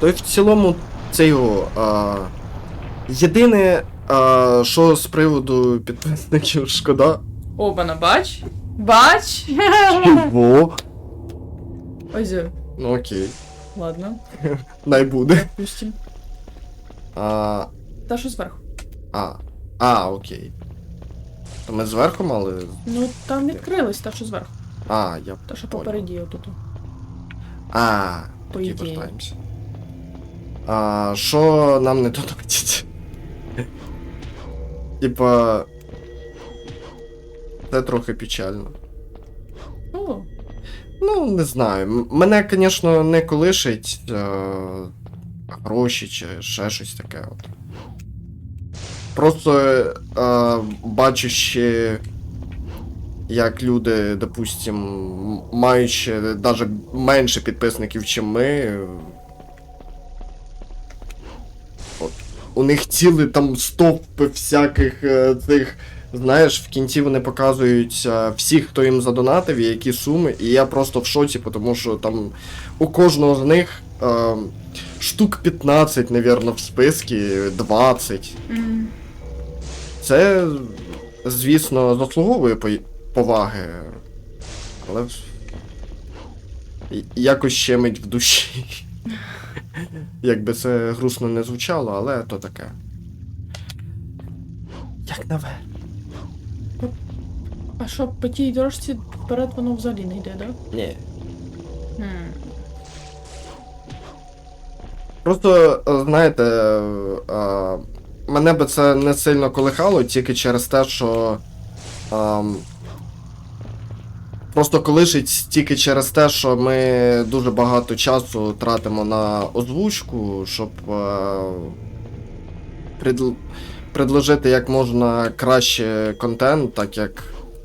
То й в цілому це його. А, єдине, а, що з приводу підписників шкода. Обана, бач? Бач? Во. Ось. Ну окей. Ладно, Най буде. допустим. А, Та що зверху? а, а, окей. То ми зверху мали. Ну, там відкрилось та що зверху. А, я Та що понял. попереді отут. А, По тоді ідеї. вертаємося. А, що нам не донатять? Типа. Це трохи печально. О, Ну, не знаю. Мене, звісно, не колишить е- гроші чи ще щось таке. От. Просто е- бачу ще, як люди, допустим, маючи навіть менше підписників, ніж ми. У них ціли там стовпи всяких е, цих. Знаєш, в кінці вони показують е, всіх, хто їм задонатив, і які суми, і я просто в шоці, тому що там у кожного з них е, штук 15, навірно, в списку, 20. м, Це, звісно, заслуговує по- поваги, але якось щемить в душі. Якби це грустно не звучало, але то таке. Як нове. А що, по тій дорожці вперед воно взагалі не йде, да? Ні. Хм. Просто, е, знаєте, е, мене би це не сильно колихало тільки через те, що. Просто колишить тільки через те, що ми дуже багато часу тратимо на озвучку, щоб е, предл... предложити як можна краще контент, так як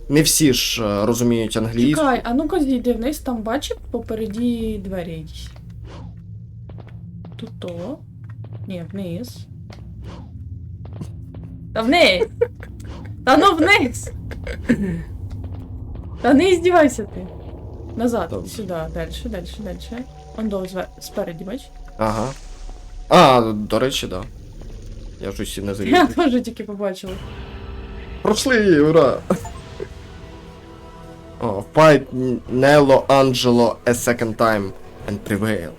не всі ж е, розуміють англійську. Чекай, а ну-ка зійди вниз, там бачив попереді двері якісь. Тут то. Ні, вниз. Та вниз! Та ну вниз! Та не іздівайся ти. Назад, Добре. сюди, далі, далі, далі. Он до спереді, бач? Ага. А, до речі, да. Я щось не Я завів. теж тільки побачила. Прошли ура! О, fight Nello Angelo a second time and prevail.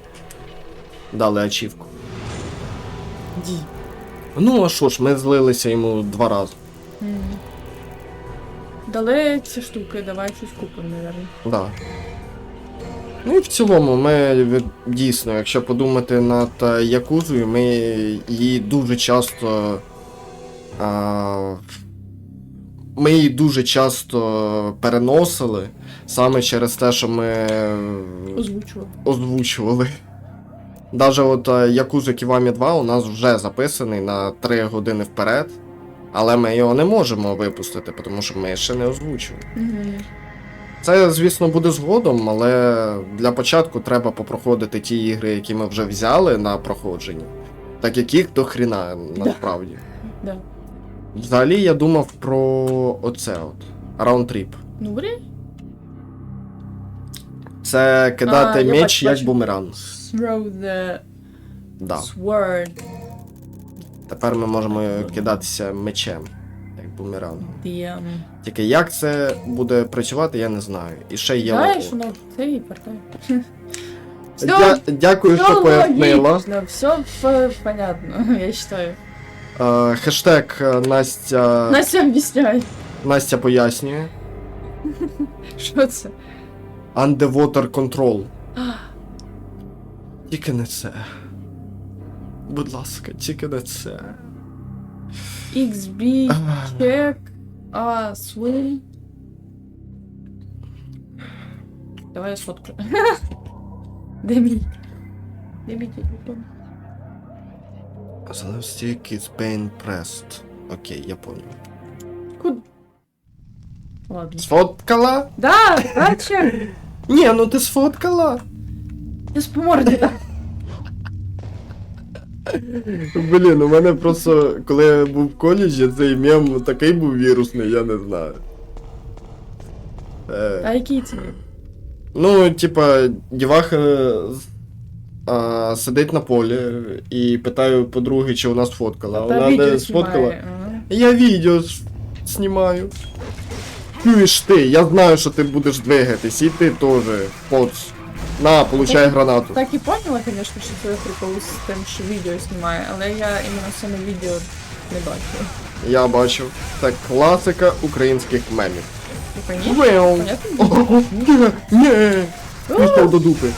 Дали ачівку. Ді. Ну, а що ж, ми злилися йому два рази. М. Дали ці штуки, давай щось купимо, мабуть. Да. Ну і в цілому, ми дійсно, якщо подумати над е, Якузою, ми її дуже часто. А, ми її дуже часто переносили саме через те, що ми е, Озвучував. озвучували. Даже от е, Якуза Ківамі 2 у нас вже записаний на 3 години вперед, але ми його не можемо випустити, тому що ми ще не озвучували. Угу. Це, звісно, буде згодом, але для початку треба попроходити ті ігри, які ми вже взяли на проходження. Так як їх до хріна, насправді. Да. Взагалі я думав про оце от. Раундтріп. Ну, бери. Це кидати А, меч бачу, як бачу. бумеранг. Throw the Да. sword. Тепер ми можемо кидатися мечем, як бумеранг. The, um... Тільки як це буде працювати, я не знаю. І ще є. Знаєш, лоу. воно це і. Дя- Дякую, що пояснила. Все по- понятно, я считаю. Е, Хештег е, Настя. Настя об'ясняй, Настя пояснює. що це. Underwater Control. Тільки не це. Будь ласка, тільки не це. XB, check, а, swim. Давай я сфоткаю. Де мій? Де мій телефон? The stick is being pressed. Окей, я понял. Куди? Ладно. Сфоткала? Да, бачиш? Ні, ну ти сфоткала. Я з по морді. Блін, у мене просто, коли я був в коледжі, цей мем такий був вірусний, я не знаю. Е, А який це? ну, типа, діваха а, сидить на полі і питаю подруги, чи вона сфоткала. Та вона відео не сфоткала. знімає, ага. Я відео с- знімаю. Чуєш ти, я знаю, що ти будеш двигатись, і ти теж. Поц. На, получай гранату. Так і поняла, звісно, що це прикол з тим, що відео знімає, але я іменно саме відео не бачила. Я бачив. Це класика українських мемів. Веу. Ні. Пішов до дупи.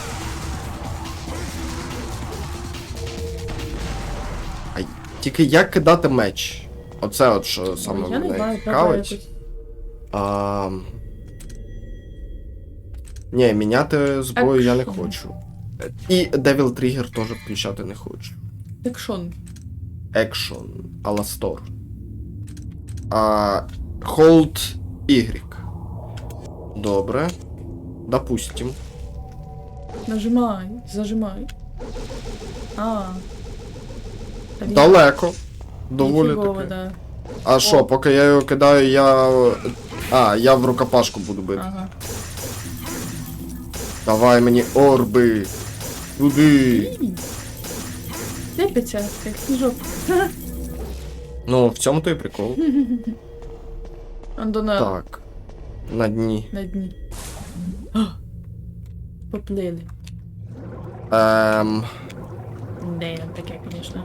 Ай, тільки як кидати меч? Оце от що саме Я не мене цікавить. Ні, міняти зброю я не хочу. І Devil Trigger теж включати не хочу. Екшон. Action, Аластор. А, Hold Y. Добре. Допустим. Нажимай, зажимай. А. Та Далеко. Доволі ніфігово, таки. да. А що, поки я його кидаю, я. А, я в рукопашку буду бити. Ага. Давай мені орби. Туди. Лепиться, як сніжок. Ну, в цьому то і прикол. Андона Так. На дні. на дні. А! Поплили. Ем. Не, таке, звісно.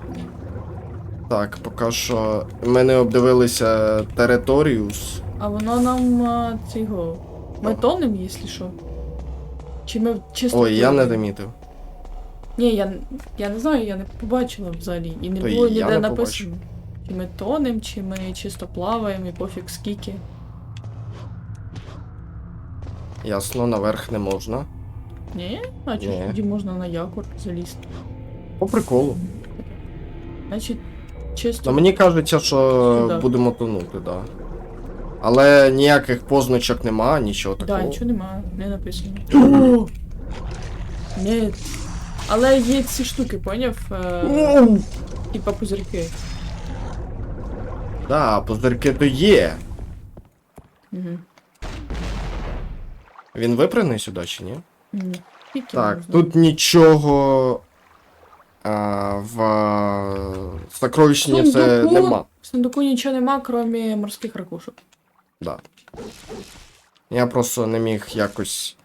Так, поки що ми не обдивилися Територіус. А воно нам а, цього. Ми тонем, якщо що. Чи ми чисто. Ой, я не замітив. Ні, я, я не знаю, я не побачила взагалі. І не То було ніде не написано. Чи ми тонем, чи ми чисто плаваємо і пофіг скільки. Ясно, наверх не можна. Ні? А чи тоді можна на якор залізти? По приколу. Значить, чисто. Ну мені кажеться, що Сюди. будемо тонути, да. Але ніяких позначок нема, нічого Да, такого. нічого немає, не написано. О! Ні. Але є ці штуки, поняв? Е, Типа пузирки. Да, позирки то є. Угу. Він випраний сюди чи ні? Ні. Тільки Так, можна. тут нічого а, в а, сокровищні це нема. В сундуку нічого нема, крім морських ракушок. Да. Я просто не міг якось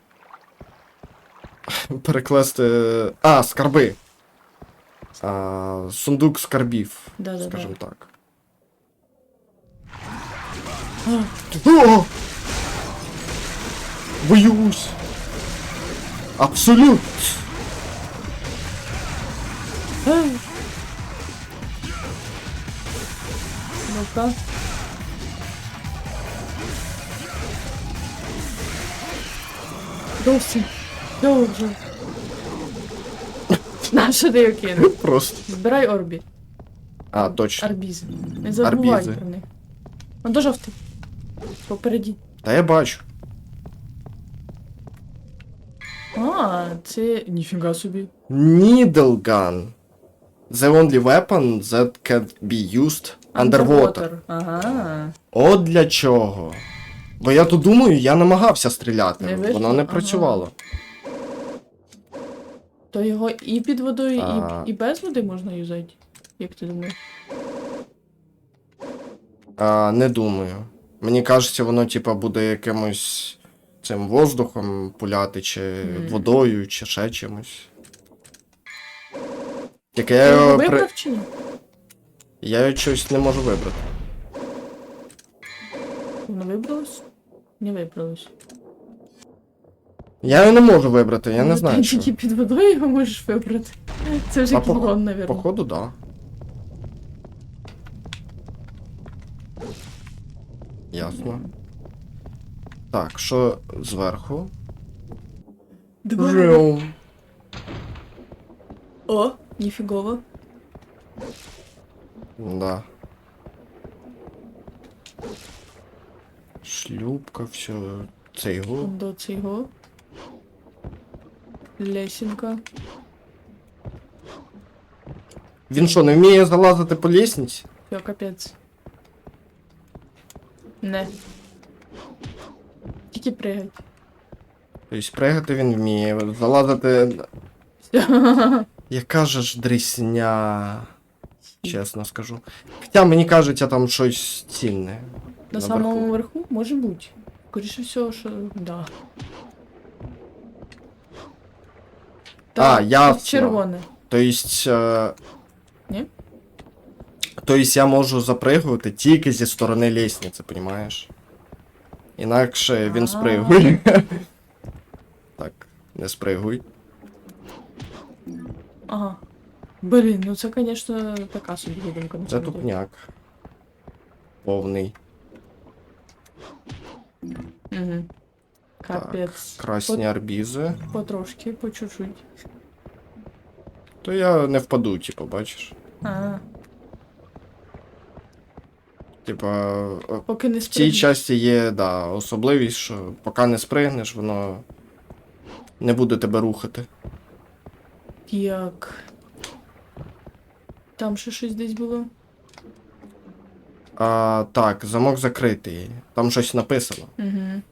перекласти. А, скарби. А, сундук скарбів, Да-да-да. так. О! Боюсь. Абсолют. Ну-ка. Досі. Дуже. Нащо ти його кинув? Просто. Збирай орбі. А, точно. Арбізи. Не забувай Арбізи. про них. Он до жовтий. Попереді. Та я бачу. А, це. Ніфіга собі. Needle gun. The only weapon that can be used underwater. Ага. От для чого. Бо я то думаю, я намагався стріляти. Не вийшло? Воно не Ага. працювало. То його і під водою, А. і, і без води можна юзати. Як ти думаєш? А, не думаю. Мені кажеться, воно типа буде якимось цим воздухом пуляти, чи Мгм. водою, чи ще чимось. Тільки Ти я його його, при... вибрав чи ні? я його щось не можу вибрати. Воно вибралось? Не вибралось. Я його не можу вибрати, я не Ну, знаю. Ти Що. тільки під водою його можеш вибрати. Це вже А по- навірно. Походу, да. Ясно. Так, що зверху? Давай. Жеу. О, ніфігово. Да. Шлюпка, все. Це його. До цього. Лесінка. Він що, не вміє залазити по лісниці? Все, капець. Не. Тільки пригай. Тобто пригати він вміє, залазити. Яка же ж дрісня. Чесно скажу. Хоча мені кажеться там щось цінне. На наверху. самому верху може бути. Скоріше всього, що да. А, ясно. червоне. То есть. Е... Ні? То есть я можу запригувати тільки зі сторони лестниці, понімаєш? Інакше він спригує. так, не спригуй. Ага. Блін, ну це, звісно, така собі відомка. Це тупняк. Повний. Угу. Капець. Красні арбізи. Потрошки, по чуть-чуть. То я не впаду, типу, бачиш. А, Типа, поки не в цій часті є, да, особливість, що поки не спригнеш, воно не буде тебе рухати. Як. Там ще щось десь було. А, так, замок закритий. Там щось написано. Угу.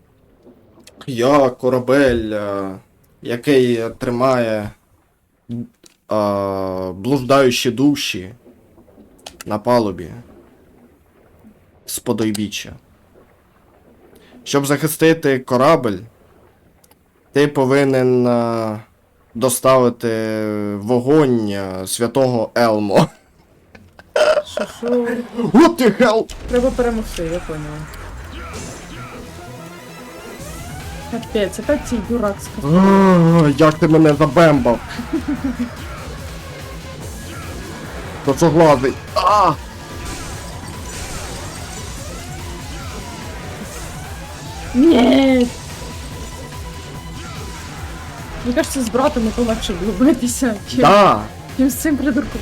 Я корабель, е, який тримає е, блуждаючі душі на палубі з подойбіччя. Щоб захистити корабель, ти повинен е, доставити вогонь святого Елмо. Що що? What the hell? Треба перемогти, я поняла. Капець, опять цей дурак сказав. А, Як ти мене забембав? То що глазить? А! Ні. Мені кажется, з братом то легше було битися, чим, Да! чим з цим придурком.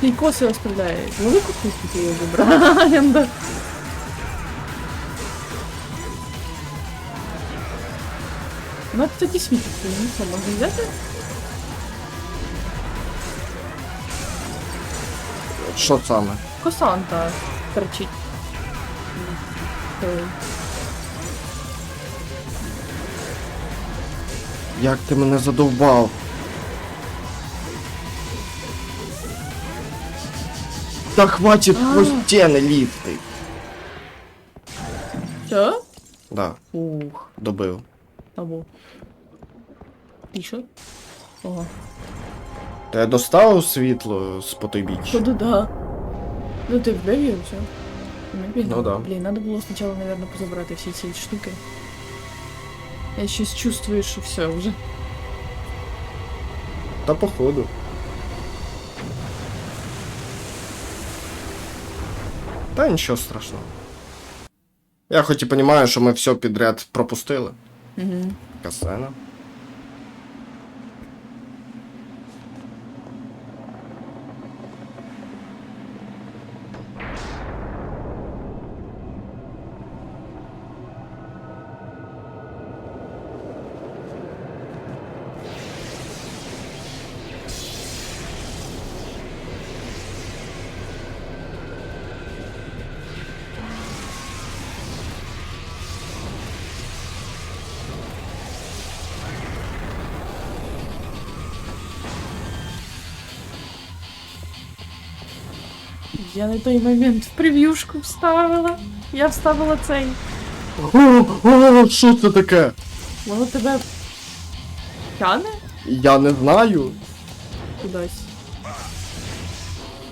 Ти й коси оставляє. Велику куску ти його вибираємо, да. Ну, тоді світиться, ну що, можна взяти? Що саме? Косанта торчить. Як ти мене задовбав? Та хватить А. по стіни лізти. Да, Ух, добив. або. І що? Ого. Та я доставив світло з потойбіччя. Походу, да. Ну ти вбив його, все. Ми. Ну да. Блін, надо було спочатку, наверное, позабрати всі ці штуки. Я щось чувствую, що все вже. Та походу. Та нічого страшного. Я хоч і розумію, що ми все підряд пропустили. Угу. Така Я на той момент в прев'юшку вставила. Я вставила цей. О, о, що це таке? Воно тебе тяне Я не знаю, кудись.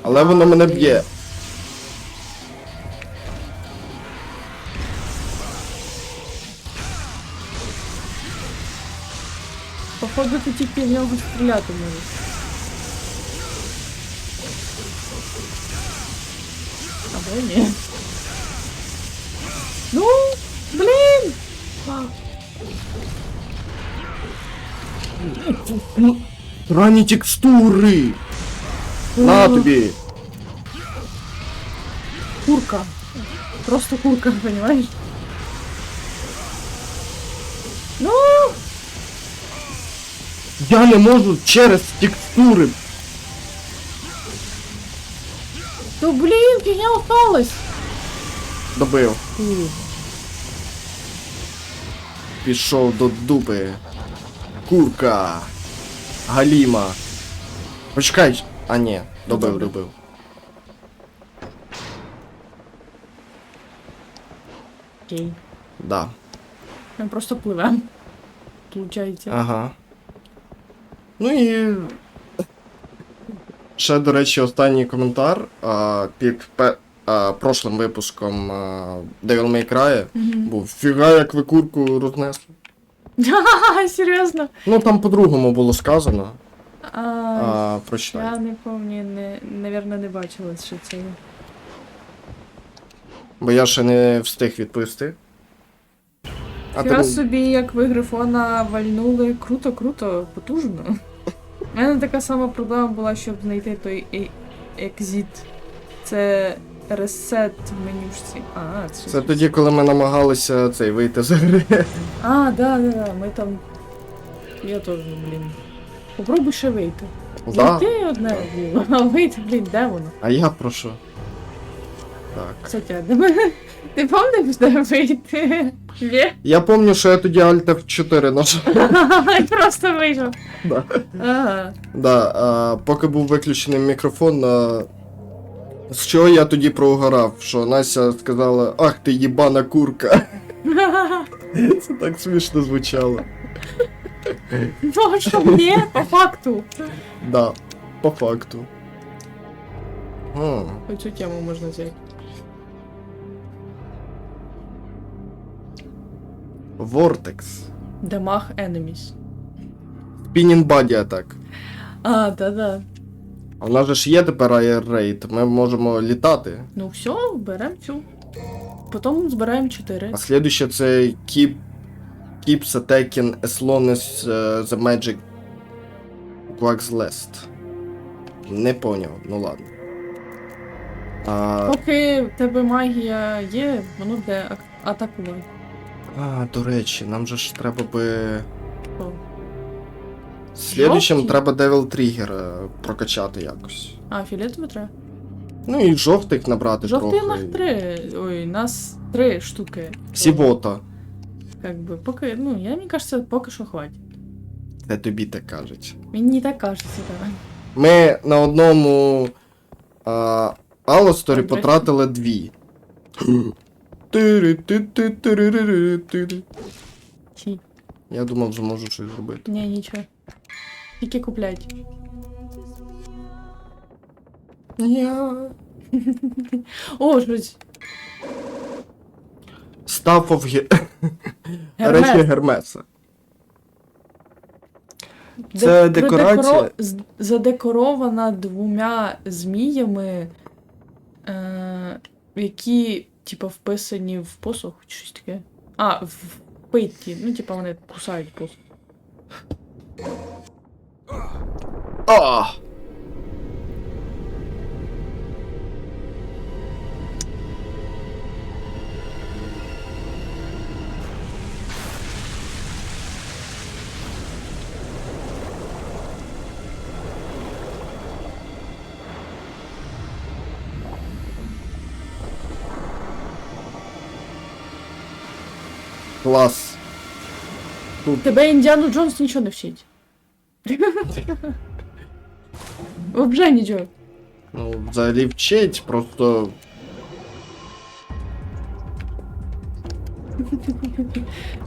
але воно мене б'є. Походу ти тільки в нього стріляти можеш. Або ні. Ну, блін! Ранні текстури! На тобі! Курка. Просто курка, понимаешь? Ну, Я не можу через текстури. То блин, фигня упалась. Добив. Пішов до дупи. Курка. Галіма. Почекай. А ні, добив, добив. Окей. Да. Ми просто пливемо. Получається. Ага. Ну і. Ще, до речі, останній коментар а, під пе, а, прошлим випуском а, Devil May Cry був фіга, як ви курку рознесли. Серйозно? Ну там по-другому було сказано. А, А, прочитай. я не пам'ятаю, навірно, не бачила, що це. Бо я ще не встиг відповісти. А Я ти... собі, як ви грифона вальнули, круто, круто, потужно. У мене така сама проблема була, щоб знайти той е- екзит. Це ресет в менюшці. А, це, Це тоді, коли ми намагалися цей вийти з гри. А, да, да, да, ми там. Я теж, блін. Попробуй ще вийти. Да. Зайти одне діло, а вийти, блін, де воно? А я про що? Так. Кстати, а де мене? Ти пам'ятаєш, де вийти? Є? Я пам'ятаю, що я тоді Alt F4 нажав. Просто вийшов. Да. Ага. Да, а, поки був виключений мікрофон, а, з чого я тоді проугорав, що Настя сказала, ах ти їбана курка. Це так смішно звучало. Ну, а що ні, по факту. Да, по факту. Хм. Оцю тему можна взяти. Vortex. Дамаг enemies. Spinning Body Attack. А, да-да. А в нас же ж є тепер Air Raid, ми можемо літати. Ну все, беремо цю. Потім збираємо 4. А слідуще це keep, keeps attacking as long as uh, the magic works last. Не поняв, ну ладно. А, Поки в тебе магія є, воно буде ак- атакувати. А, до речі, нам же ж треба би. Слідуючим треба Devil Trigger е, прокачати якось. А, фіолетовий треба? Ну і жовтих набрати Жовтий трохи. нас три. Ой, нас три штуки. Всього-то. Как би, поки, ну, я мені кажется, поки що хватить. Це тобі так кажуть. Мені так кажеться, так. Ми на одному а, Алосторі Добре. потратили дві. Тири-ти-ти-тири-ри-ри-тири. Я думав, зможу щось зробити. Ні, нічого. Тільки куплять. Я... О, щось. Staff of. Гермес. Речі Гермеса. Де- Це декорація? продекоро- з- Задекорована двома зміями, е- які, типа, вписані в посох, чи щось таке. А, в питті. Ну, типа, вони кусають посох. А! Клас. Тебе Індіану Джонс нічого не вчить. Взагалі нічого. Ну, взагалі вчить, просто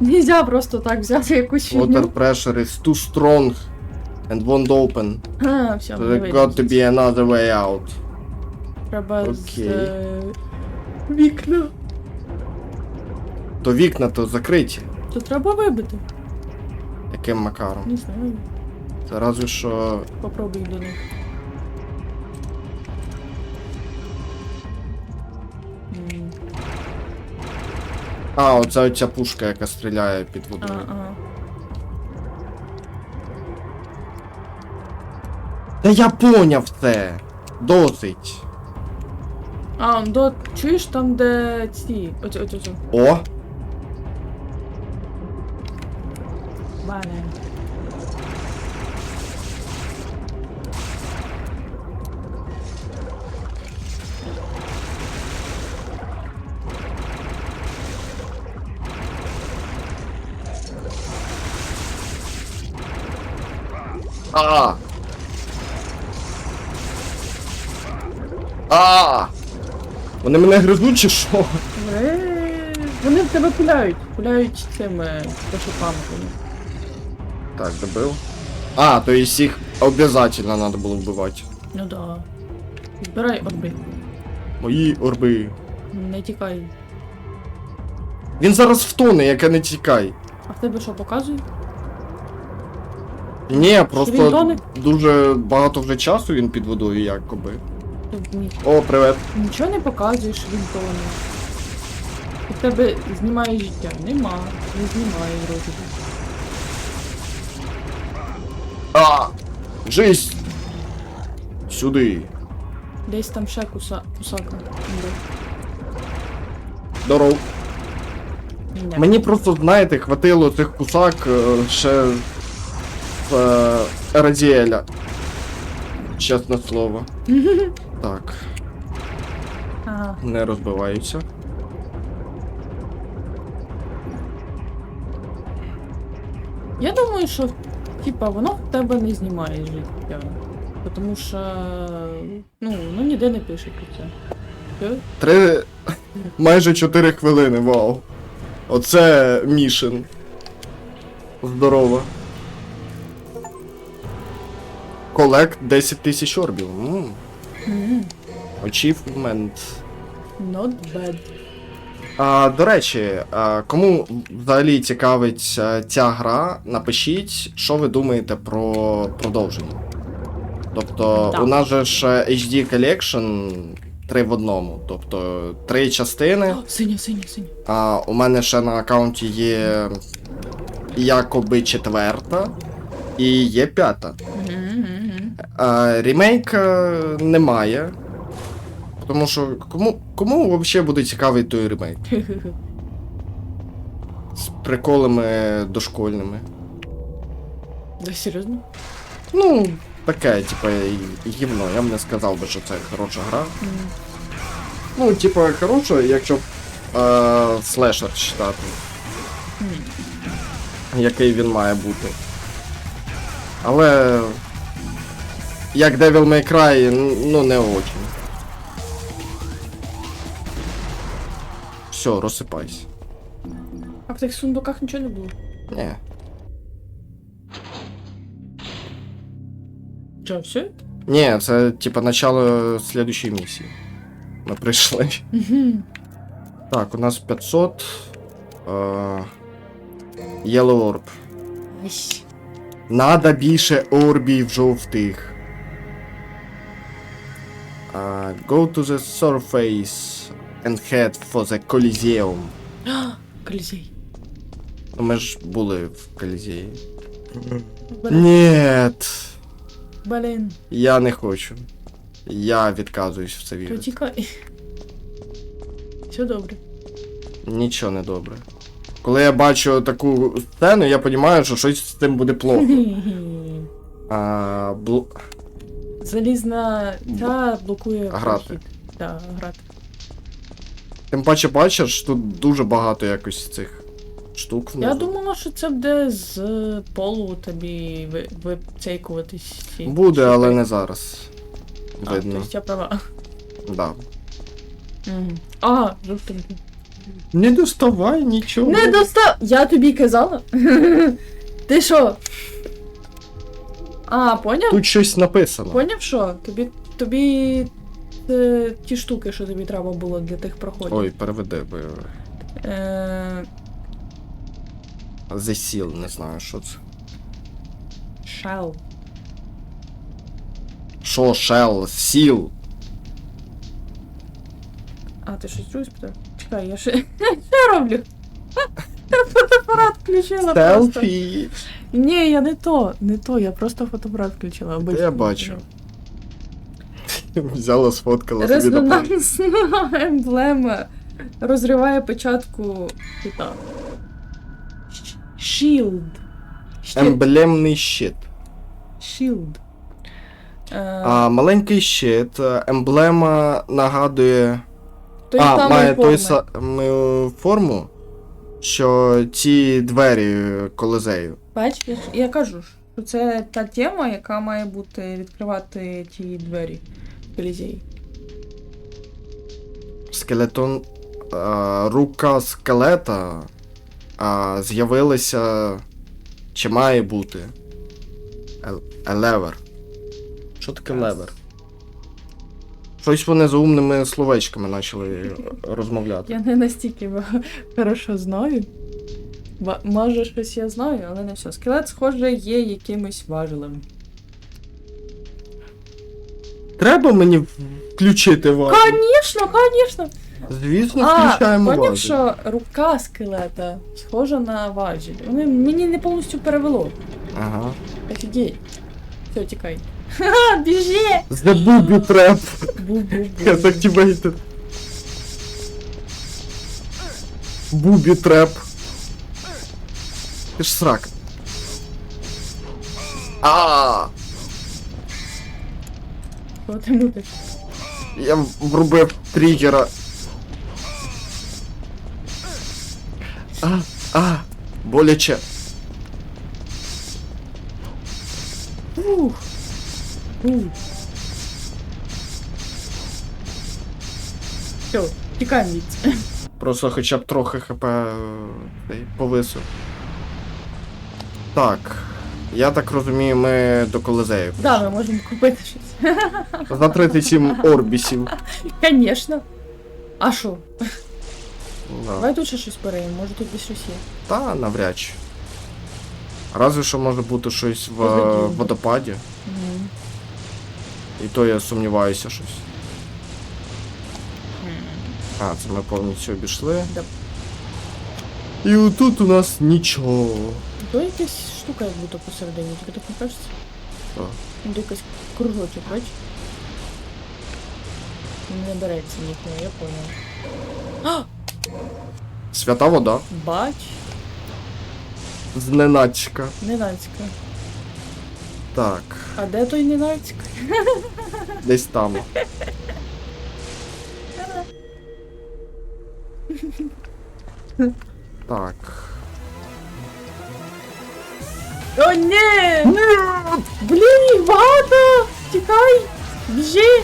Нельзя просто так взяти якусь water фігню. pressure is too strong and won't open. А, все, There got to be another way out. Треба з Окей. е, вікна. То вікна то закриті. То треба вибити. Яким макаром? Не знаю. Це що. Попробуй до них. М, А, оця оця пушка, яка стріляє під А, водою. а. Та я поняв це! Досить. А, он до чуєш там, де ці. Оце, оце, оце. О! А! А! Вони мене гризуть чи що? Е, Вони в тебе пуляють. Пуляють цими пошуками. Так, добив. А, то есть їх обязательно надо було вбивати. Ну да. Збирай орби. Мої орби. Не тікай. Він зараз втоне, яке не тікай. А в тебе що показує? Ні, Він просто тоне? дуже багато вже часу він під водою, якоби. Ти ні- О, привет. Нічого не показуєш, він тоне. І в тебе знімає життя. Нема. Не знімає вроді. би. А! Жизнь! Сюди. Десь там ще куса... кусака. Здоров. Ні. Мені просто, знаєте, хватило цих кусак е, ще з е, Радіеля. Чесне слово. Так, Ага. не розбиваються. Я думаю, що типа воно в тебе не знімає життя. Тому що ну, ну ніде не пише про це. Три. майже 4 хвилини, вау. Оце мішен. Здорово. Колект 10 тисяч орбів. Achievement. Not bad. А, до речі, а, кому взагалі цікавить а, ця гра, напишіть, що ви думаєте про продовження. Тобто, Так. у нас же ж е, HD Collection 3 в одному. Тобто, три частини. О, синя, синя, синя. А у мене ще на аккаунті є якоби четверта і є п'ята. Мгм, мгм. А, ремейк е, немає. Тому що кому, кому взагалі буде цікавий той ремейк? З приколами дошкольними. Да, серйозно? Ну, таке, типа, гівно. Я б не сказав би, що це хороша гра. М. Ну, типа, хороша, якщо б е, слешер читати. М. який він має бути. Але. Як Devil May Cry, ну не очень. Все, розсипайся. А в тих сундуках нічого не було. Ні. Що, все? Ні, це типа начало слідущої місії. Ми прийшли. Угу. Так, у нас 500. Е, Yellow Orb. Надо більше орбів жовтих. Uh, go to the surface And head for the Coliseum. Колізей. Ну, ми ж були в Колізеї. Блін. Нет, Блін. я не хочу. Я відказуюсь в це То вірити. тікай. Все добре. Нічого не добре. Коли я бачу таку сцену, я розумію, що щось з цим буде плохо. А, блу... Залізна ця блокує Грати. прохід. Так, грати. Тим паче бачиш, тут дуже багато якось цих штук. Я думала, що це буде з полу тобі ви- вицейкуватись. ці Буде, але не зараз. А, Видно. тобто я права. Да. Мгм. А, жовтенький. Не доставай нічого. Не достав. Я тобі казала. Ти що? А, поняв? Тут щось написано. Поняв що? Тобі. Тобі. Е, ті штуки, що тобі треба було для тих проходів. Ой, переведи, бо Е, The Seal, не знаю, що це. Shell. Що, Shell, Seal. А, ти щось друге спитав? Чекай, я ще. Що роблю? Я фотоапарат включила просто. Селфі. Ні, я не то, не то, я просто фотоапарат включила. обичний. Я бачу. Взяла, сфоткала собі. Резонансна емблема розриває печатку кита. Shield. Щит. Емблемний щит. Shield. Е, А, маленький щит, е, емблема нагадує. той а, має той форми. саму форму, що ці двері колизею. Бач, я, я кажу ж. що це та тема, яка має бути відкривати ті двері в Скелетон. Е, рука скелета е, з'явилася. Чи має бути? Ел- Елевер. Що таке левер? Щось вони за умними словечками почали розмовляти. Я не настільки хорошо знаю. Може, щось я знаю, але не все. Скелет, схоже, є якимось важелем. Треба мені включити вас? Конечно, конечно! Звісно, включаємо поняв, що рука скелета схожа на важіль. Вони мені не повністю перевело. Ага. Офігеть. Все, тікай. Ха, біжи! The booby trap has activated. Booby trap. Ти ж срак. А, Що ти мутиш? я врубив тригера. А, а, боляче. Ух. Ух. Все, тікаємо від. Просто хоча б трохи хп е, повисив. Так. Я так розумію, ми до колизею. Да, ми можемо купити щось. За 37 орбісів. Конечно. А що? Да. Давай тут ще щось переймо, може тут десь щось є. Та навряд чи. Разве що може бути щось в е, водопаді. Угу. І то я сумніваюся щось. А, це ми повністю обійшли. Да. І отут у нас нічого. То якась штука як будто посередині, тобі так не кажеться? Що? Якийсь кружочок, бач? Не береться ніхто, я понял. Свята вода. Бач, Зненацька. Ненацька. Так, А де той Ненацька? десь там. Так. О, ні! Блін, їх багато! Тікай! Біжи!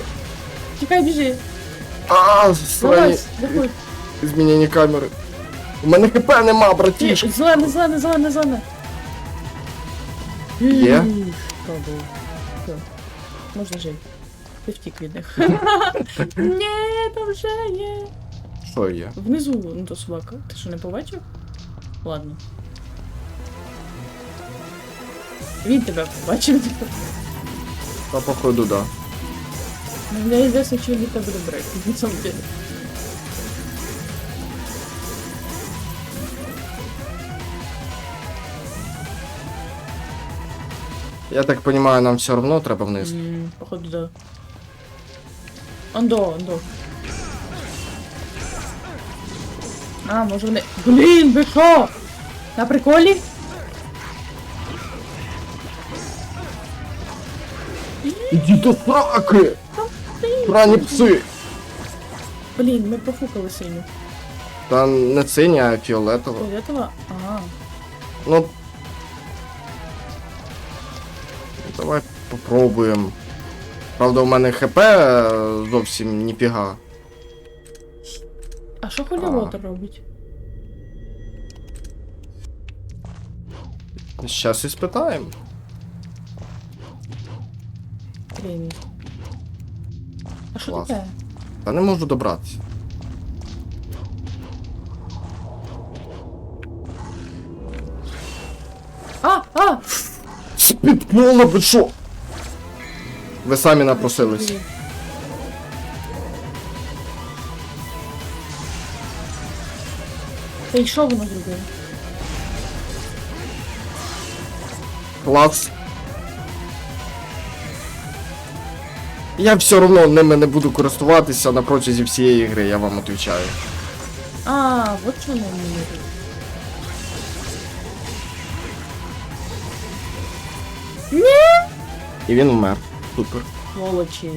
Тікай, біжи! А, срані Залазь, змінені камери. У мене хп нема, Ті, братішка. Зелене, зелене, зелене, зелене. Є? М, Що було? Все. Можна жити. Ти втік від них. Ні, там вже є. Що є? Внизу, ну то собака. Ти що не побачив? Ладно. Він тебе побачив. Та походу, да. Ну, неізвісно, чи він від тебе добре, на самом деле. Я так понимаю, нам все равно треба вниз. М, Походу, да. Андо, андо. А, може вони. Блін, ви що? На приколі? Іди до сраки! Срані пси! Блін, ми профукали синю. Та не синя, а фіолетова. Фіолетова? Ага. Ну. Давай попробуємо. Правда, у мене ХП е, зовсім ніфіга. А що холівотер робить? Щас і спитаємо. Блін. А що Клас. таке? Та не можу добратися. А, а! Спіткнуло, ви що? Ви самі напросились. Та й що воно зробило? Клас. Я все одно ними не буду користуватися на протязі всієї гри, я вам відповідаю. А, от що воно мені Ні! І він вмер. Супер. Сволочі.